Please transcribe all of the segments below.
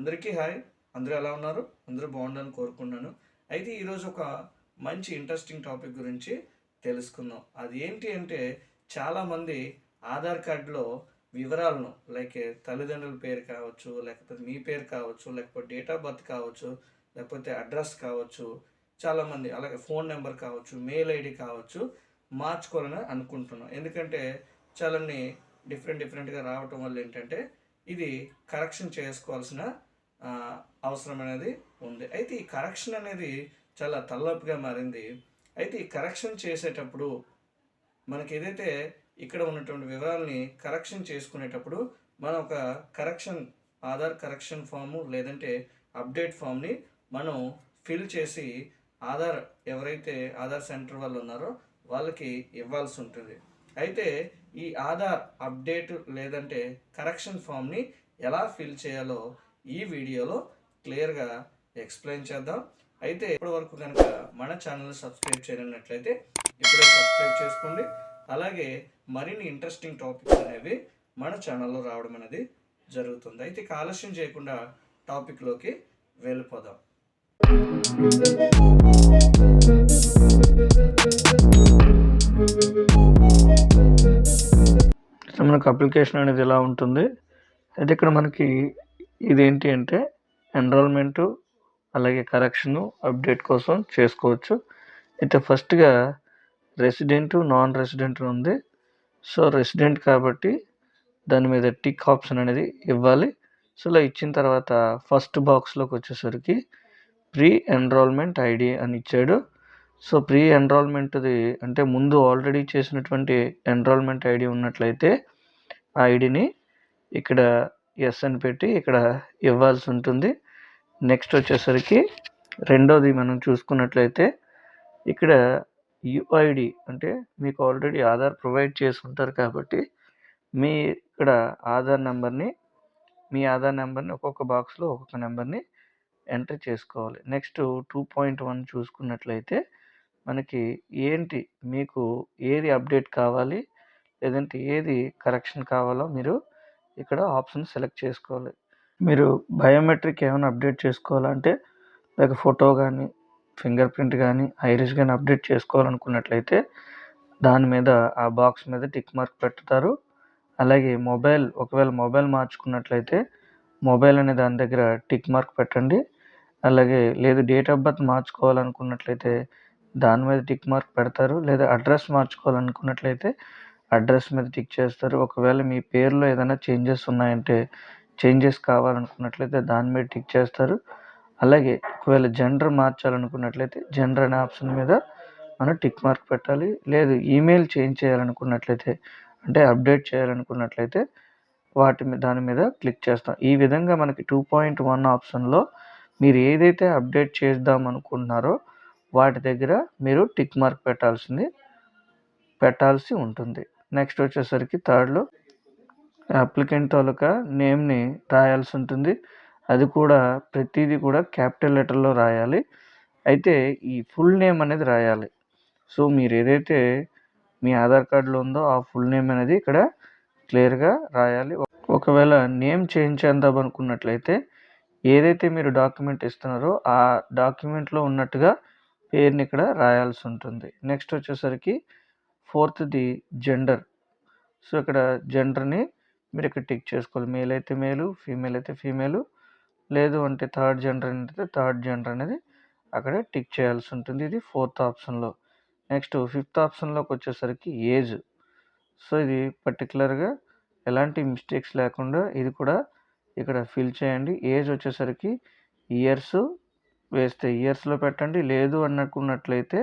అందరికీ హాయ్. అందరూ ఎలా ఉన్నారు? అందరూ బాగుండాలని కోరుకున్నాను అయితే ఈరోజు ఒక మంచి ఇంట్రెస్టింగ్ టాపిక్ గురించి తెలుసుకుందాం. అది ఏంటి అంటే చాలామంది ఆధార్ కార్డులో వివరాలను లైక్ తల్లిదండ్రుల పేరు కావచ్చు లేకపోతే మీ పేరు కావచ్చు లేకపోతే డేట్ ఆఫ్ బర్త్ కావచ్చు లేకపోతే అడ్రస్ కావచ్చు చాలామంది అలాగే ఫోన్ నెంబర్ కావచ్చు మెయిల్ ఐడి కావచ్చు మార్చుకోవాలని అనుకుంటున్నాం. ఎందుకంటే చాలాని డిఫరెంట్ డిఫరెంట్గా రావటం వల్ల ఏంటంటే ఇది కరెక్షన్ చేసుకోవాల్సిన అవసరం అనేది ఉంది. అయితే ఈ కరెక్షన్ అనేది చాలా తలనొప్పిగా మారింది. అయితే ఈ కరెక్షన్ చేసేటప్పుడు మనకి ఏదైతే ఇక్కడ ఉన్నటువంటి వివరాలని కరెక్షన్ చేసుకునేటప్పుడు మనం ఒక కరెక్షన్ ఆధార్ కరెక్షన్ ఫాము లేదంటే అప్డేట్ ఫామ్ని మనం ఫిల్ చేసి ఆధార్ ఎవరైతే ఆధార్ సెంటర్ వాళ్ళు ఉన్నారో వాళ్ళకి ఇవ్వాల్సి ఉంటుంది. అయితే ఈ ఆధార్ అప్డేట్ లేదంటే కరెక్షన్ ఫామ్ని ఎలా ఫిల్ చేయాలో ఈ వీడియోలో క్లియర్గా ఎక్స్ప్లెయిన్ చేద్దాం. అయితే ఇప్పటి వరకు కనుక మన ఛానల్ సబ్స్క్రైబ్ చేయనట్లయితే ఇప్పుడే సబ్స్క్రైబ్ చేసుకోండి. అలాగే మరిన్ని ఇంట్రెస్టింగ్ టాపిక్స్ అనేవి మన ఛానల్లో రావడం అనేది జరుగుతుంది. అయితే ఇక ఆలస్యం చేయకుండా టాపిక్లోకి వెళ్ళిపోదాం. మనకు అప్లికేషన్ అనేది ఎలా ఉంటుంది? అయితే ఇక్కడ మనకి ఇదేంటి అంటే ఎన్రోల్మెంటు అలాగే కరెక్షను అప్డేట్ కోసం చేసుకోవచ్చు. అయితే ఫస్ట్గా రెసిడెంట్ నాన్ రెసిడెంట్ ఉంది. సో రెసిడెంట్ కాబట్టి దాని మీద టిక్ ఆప్షన్ అనేది ఇవ్వాలి. సో ఇలా ఇచ్చిన తర్వాత ఫస్ట్ బాక్స్లోకి వచ్చేసరికి ప్రీ ఎన్రోల్మెంట్ ఐడి అని ఇచ్చాడు. సో ప్రీ ఎన్రోల్మెంట్ది అంటే ముందు ఆల్రెడీ చేసినటువంటి ఎన్రోల్మెంట్ ఐడి ఉన్నట్లయితే ఆ ఐడిని ఇక్కడ ఎస్ అని పెట్టి ఇక్కడ ఇవ్వాల్సి ఉంటుంది. నెక్స్ట్ వచ్చేసరికి రెండోది మనం చూసుకున్నట్లయితే ఇక్కడ యుఐడి అంటే మీకు ఆల్రెడీ ఆధార్ ప్రొవైడ్ చేసి ఉంటారు కాబట్టి మీ ఇక్కడ ఆధార్ నెంబర్ని మీ ఆధార్ నెంబర్ని ఒక్కొక్క బాక్స్లో ఒక్కొక్క నెంబర్ని ఎంటర్ చేసుకోవాలి. నెక్స్ట్ టూ పాయింట్ వన్ చూసుకున్నట్లయితే మనకి ఏంటి మీకు ఏది అప్డేట్ కావాలి లేదంటే ఏది కరెక్షన్ కావాలో మీరు ఇక్కడ ఆప్షన్ సెలెక్ట్ చేసుకోవాలి. మీరు బయోమెట్రిక్ ఏమైనా అప్డేట్ చేసుకోవాలంటే లేక ఫోటో కానీ ఫింగర్ ప్రింట్ కానీ ఐరిస్ కానీ అప్డేట్ చేసుకోవాలనుకున్నట్లయితే దాని మీద ఆ బాక్స్ మీద టిక్ మార్క్ పెడతారు. అలాగే మొబైల్ ఒకవేళ మొబైల్ మార్చుకున్నట్లయితే మొబైల్ అనే దాని దగ్గర టిక్ మార్క్ పెట్టండి. అలాగే లేదు డేట్ ఆఫ్ బర్త్ మార్చుకోవాలనుకున్నట్లయితే దాని మీద టిక్ మార్క్ పెడతారు. లేదా అడ్రస్ మార్చుకోవాలనుకున్నట్లయితే అడ్రస్ మీద టిక్ చేస్తారు. ఒకవేళ మీ పేరులో ఏదైనా చేంజెస్ ఉన్నాయంటే చేంజెస్ కావాలనుకున్నట్లయితే దాని మీద టిక్ చేస్తారు. అలాగే ఒకవేళ జెండర్ మార్చాలనుకున్నట్లయితే జెండర్ అనే ఆప్షన్ మీద మనం టిక్ మార్క్ పెట్టాలి. లేదు ఈమెయిల్ చేంజ్ చేయాలనుకున్నట్లయితే అంటే అప్డేట్ చేయాలనుకున్నట్లయితే వాటి మీద దాని మీద క్లిక్ చేస్తాం. ఈ విధంగా మనకి టూ పాయింట్ వన్ ఆప్షన్లో మీరు ఏదైతే అప్డేట్ చేద్దాం అనుకుంటున్నారో వాటి దగ్గర మీరు టిక్ మార్క్ పెట్టాల్సింది పెట్టాల్సి ఉంటుంది. నెక్స్ట్ వచ్చేసరికి థర్డ్లో అప్లికెంట్ తాలూకా నేమ్ని రాయాల్సి ఉంటుంది. అది కూడా ప్రతిదీ కూడా క్యాపిటల్ లెటర్లో రాయాలి. అయితే ఈ ఫుల్ నేమ్ అనేది రాయాలి. సో మీరు ఏదైతే మీ ఆధార్ కార్డులో ఉందో ఆ ఫుల్ నేమ్ అనేది ఇక్కడ క్లియర్గా రాయాలి. ఒకవేళ నేమ్ చేంజ్ చేద్దాం అనుకున్నట్లయితే ఏదైతే మీరు డాక్యుమెంట్ ఇస్తున్నారో ఆ డాక్యుమెంట్లో ఉన్నట్టుగా పేరుని ఇక్కడ రాయాల్సి ఉంటుంది. నెక్స్ట్ వచ్చేసరికి ఫోర్త్ది జెండర్. సో ఇక్కడ జెండర్ని మీరు ఇక్కడ టిక్ చేసుకోవాలి. మేల్ అయితే మేలు ఫీమేల్ అయితే ఫీమేలు. లేదు అంటే థర్డ్ జెండర్ అయితే థర్డ్ జెండర్ అనేది అక్కడ టిక్ చేయాల్సి ఉంటుంది. ఇది ఫోర్త్ ఆప్షన్లో. నెక్స్ట్ ఫిఫ్త్ ఆప్షన్లోకి వచ్చేసరికి ఏజ్. సో ఇది పర్టికులర్గా ఎలాంటి మిస్టేక్స్ లేకుండా ఇది కూడా ఇక్కడ ఫిల్ చేయండి. ఏజ్ వచ్చేసరికి ఇయర్స్ వేస్తే ఇయర్స్లో పెట్టండి. లేదు అన్నట్టుకున్నట్లయితే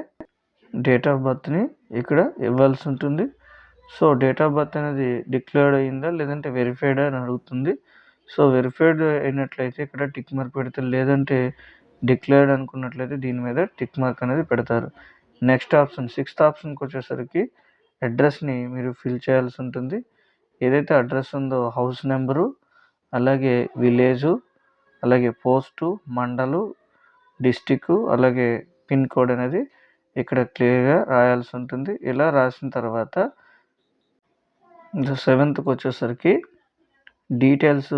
డేట్ ఆఫ్ బర్త్ని ఇక్కడ ఇవ్వాల్సి ఉంటుంది. సో డేట్ ఆఫ్ బర్త్ అనేది డిక్లేర్డ్ అయిందా లేదంటే వెరిఫైడ్ అని అడుగుతుంది. సో వెరిఫైడ్ అయినట్లయితే ఇక్కడ టిక్ మార్క్ పెడతారు లేదంటే డిక్లేర్డ్ అనుకున్నట్లయితే దీని మీద టిక్ మార్క్ అనేది పెడతారు. నెక్స్ట్ ఆప్షన్ సిక్స్త్ ఆప్షన్కి వచ్చేసరికి అడ్రస్ని మీరు ఫిల్ చేయాల్సి ఉంటుంది. ఏదైతే అడ్రస్ ఉందో హౌస్ నెంబరు అలాగే విలేజు అలాగే పోస్టు మండలు డిస్టిక్ అలాగే పిన్ కోడ్ అనేది ఇక్కడ క్లియర్గా రాయాల్సి ఉంటుంది. ఇలా రాసిన తర్వాత సెవెంత్కి వచ్చేసరికి డీటెయిల్స్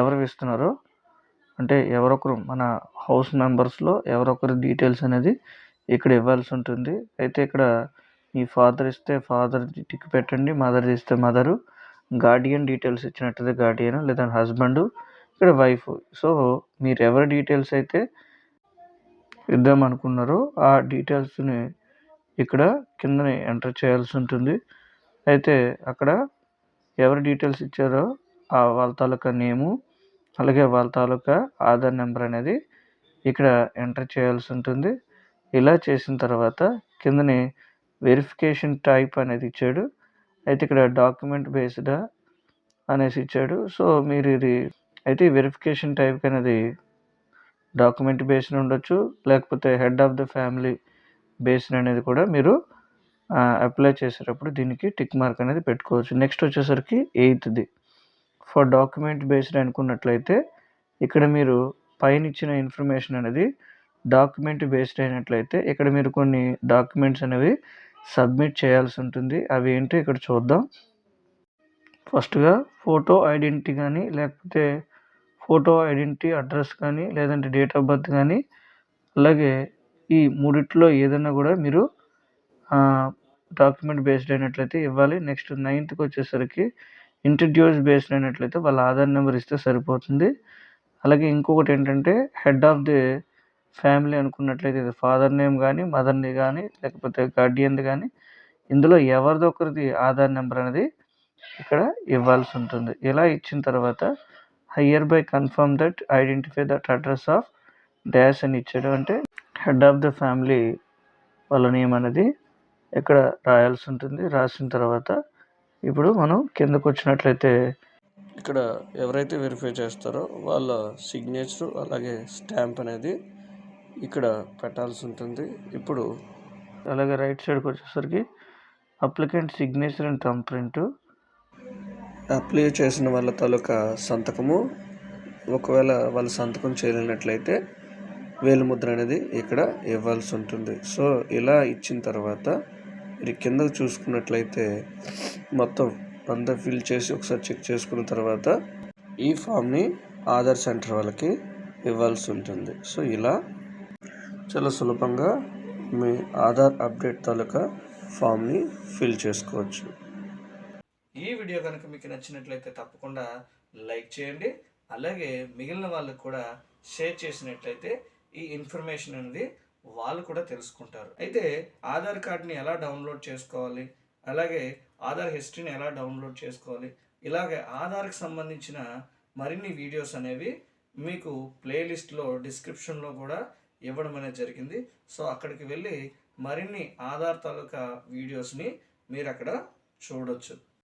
ఎవరు ఇస్తున్నారో అంటే ఎవరొకరు మన హౌస్ మెంబర్స్లో ఎవరొకరు డీటెయిల్స్ అనేది ఇక్కడ ఇవ్వాల్సి ఉంటుంది. అయితే ఇక్కడ మీ ఫాదర్ ఇస్తే ఫాదర్ టిక్ పెట్టండి మదర్ ఇస్తే మదరు గార్డియన్ డీటెయిల్స్ ఇచ్చినట్టయితే గార్డియన్ లేదా హస్బెండ్ ఇక్కడ వైఫ్. సో మీరు ఎవరి డీటెయిల్స్ అయితే ఇద్దాం అనుకున్నారో ఆ డీటెయిల్స్ని ఇక్కడ కిందని ఎంటర్ చేయాల్సి ఉంటుంది. అయితే అక్కడ ఎవరి డీటెయిల్స్ ఇచ్చారో ఆ వాళ్ళ తాలూకా నేము అలాగే వాళ్ళ తాలూకా ఆధార్ నెంబర్ అనేది ఇక్కడ ఎంటర్ చేయాల్సి ఉంటుంది. ఇలా చేసిన తర్వాత కిందని వెరిఫికేషన్ టైప్ అనేది ఇచ్చాడు. అయితే ఇక్కడ డాక్యుమెంట్ బేస్డా అనేసి ఇచ్చాడు. సో మీరు ఇది అయితే వెరిఫికేషన్ టైప్ అనేది డాక్యుమెంట్ బేస్డ్ ఉండొచ్చు లేకపోతే head of the family based అనేది కూడా మీరు అప్లై చేసేటప్పుడు దీనికి టిక్ మార్క్ అనేది పెట్టుకోవచ్చు. నెక్స్ట్ వచ్చేసరికి ఎయిత్ది ఫర్ డాక్యుమెంట్ బేస్డ్ అనుకున్నట్లయితే ఇక్కడ మీరు పైన ఇచ్చిన ఇన్ఫర్మేషన్ అనేది డాక్యుమెంట్ బేస్డ్ అయినట్లయితే ఇక్కడ మీరు కొన్ని డాక్యుమెంట్స్ అనేవి సబ్మిట్ చేయాల్సి ఉంటుంది. అవి ఏంటో ఇక్కడ చూద్దాం. ఫస్ట్గా ఫోటో ఐడెంటిటీ కానీ లేకపోతే ఫోటో ఐడెంటిటీ అడ్రస్ కానీ లేదంటే డేట్ ఆఫ్ బర్త్ కానీ అలాగే ఈ మూడిట్లో ఏదైనా కూడా మీరు డాక్యుమెంట్ బేస్డ్ అయినట్లయితే ఇవ్వాలి. నెక్స్ట్ నైన్త్కి వచ్చేసరికి ఇంట్రడ్యూస్ బేస్డ్ అయినట్లయితే వాళ్ళ ఆధార్ నెంబర్ ఇస్తే సరిపోతుంది. అలాగే ఇంకొకటి ఏంటంటే హెడ్ ఆఫ్ ది ఫ్యామిలీ అనుకున్నట్లయితే ఇది ఫాదర్ నేమ్ కానీ మదర్ని కానీ లేకపోతే గార్డియన్ది కానీ ఇందులో ఎవరిది ఒకరిది ఆధార్ నెంబర్ అనేది ఇక్కడ ఇవ్వాల్సి ఉంటుంది. ఇలా ఇచ్చిన తర్వాత hereby confirm that identify that address of dash అని ఇచ్చాడు. అంటే హెడ్ ఆఫ్ ద ఫ్యామిలీ వాళ్ళ నేమ్ అనేది ఇక్కడ రాయాల్సి ఉంటుంది రాసిన తర్వాత ఇప్పుడు మనం కిందకు వచ్చినట్లయితే ఇక్కడ ఎవరైతే వెరిఫై చేస్తారో వాళ్ళ సిగ్నేచర్ అలాగే స్టాంప్ అనేది ఇక్కడ పెట్టాల్సి ఉంటుంది. ఇప్పుడు అలాగే రైట్ సైడ్కి వచ్చేసరికి applicant signature and thumb print apply చేసిన వాళ్ళ తాలూకా సంతకము ఒకవేళ వాళ్ళ సంతకం చేయలేనట్లయితే వేలిముద్ర అనేది ఇక్కడ ఇవ్వాల్సి ఉంటుంది. సో ఇలా ఇచ్చిన తర్వాత మీరు కిందకు చూసుకున్నట్లయితే మొత్తం అంతా ఫిల్ చేసి ఒకసారి చెక్ చేసుకున్న తర్వాత ఈ ఫామ్ని ఆధార్ సెంటర్ వాళ్ళకి ఇవ్వాల్సి ఉంటుంది. సో ఇలా చాలా సులభంగా మీ ఆధార్ అప్డేట్ తాలూకా ఫామ్ని ఫిల్ చేసుకోవచ్చు. ఈ వీడియో కనుక మీకు నచ్చినట్లయితే తప్పకుండా లైక్ చేయండి. అలాగే మిగిలిన వాళ్ళకు కూడా షేర్ చేసినట్లయితే ఈ ఇన్ఫర్మేషన్ అనేది వాళ్ళు కూడా తెలుసుకుంటారు. అయితే ఆధార్ కార్డ్ని ఎలా డౌన్లోడ్ చేసుకోవాలి? అలాగే ఆధార్ హిస్టరీని ఎలా డౌన్లోడ్ చేసుకోవాలి? ఇలాగే ఆధార్కి సంబంధించిన మరిన్ని వీడియోస్ అనేవి మీకు ప్లేలిస్ట్లో డిస్క్రిప్షన్లో కూడా ఇవ్వడం అనేది జరిగింది. సో అక్కడికి వెళ్ళి మరిన్ని ఆధార్ తాలూకా వీడియోస్ని మీరు అక్కడ చూడొచ్చు.